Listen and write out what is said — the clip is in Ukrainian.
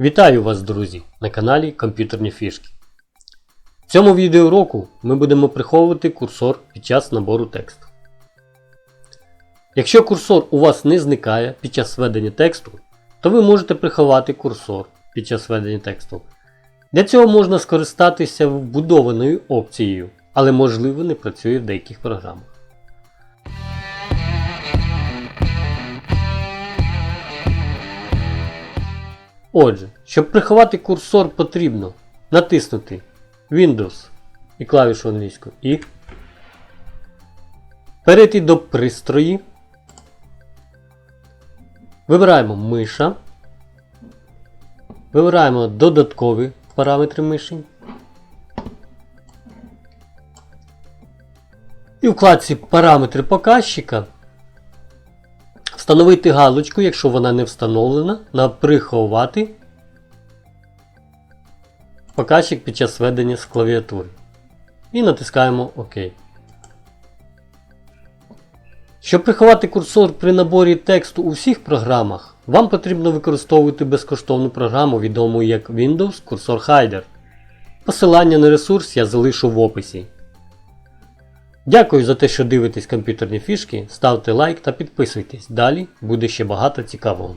Вітаю вас, друзі, на каналі Комп'ютерні фішки. В цьому відеоуроку ми будемо приховувати курсор під час набору тексту. Якщо курсор у вас не зникає під час введення тексту, то ви можете приховати курсор під час введення тексту. Для цього можна скористатися вбудованою опцією, але можливо не працює в деяких програмах. Отже, щоб приховати курсор потрібно натиснути Windows і клавішу англійську І. Перейти до пристрої. Вибираємо миша. Вибираємо додаткові параметри миші. І вкладці Параметри показчика Встановити галочку, якщо вона не встановлена, на приховати показчик під час введення з клавіатури. І натискаємо ОК. Щоб приховати курсор при наборі тексту у всіх програмах, вам потрібно використовувати безкоштовну програму, відому як Windows Cursor Hider. Посилання на ресурс я залишу в описі. Дякую за те, що дивитесь комп'ютерні фішки, ставте лайк та підписуйтесь. Далі буде ще багато цікавого.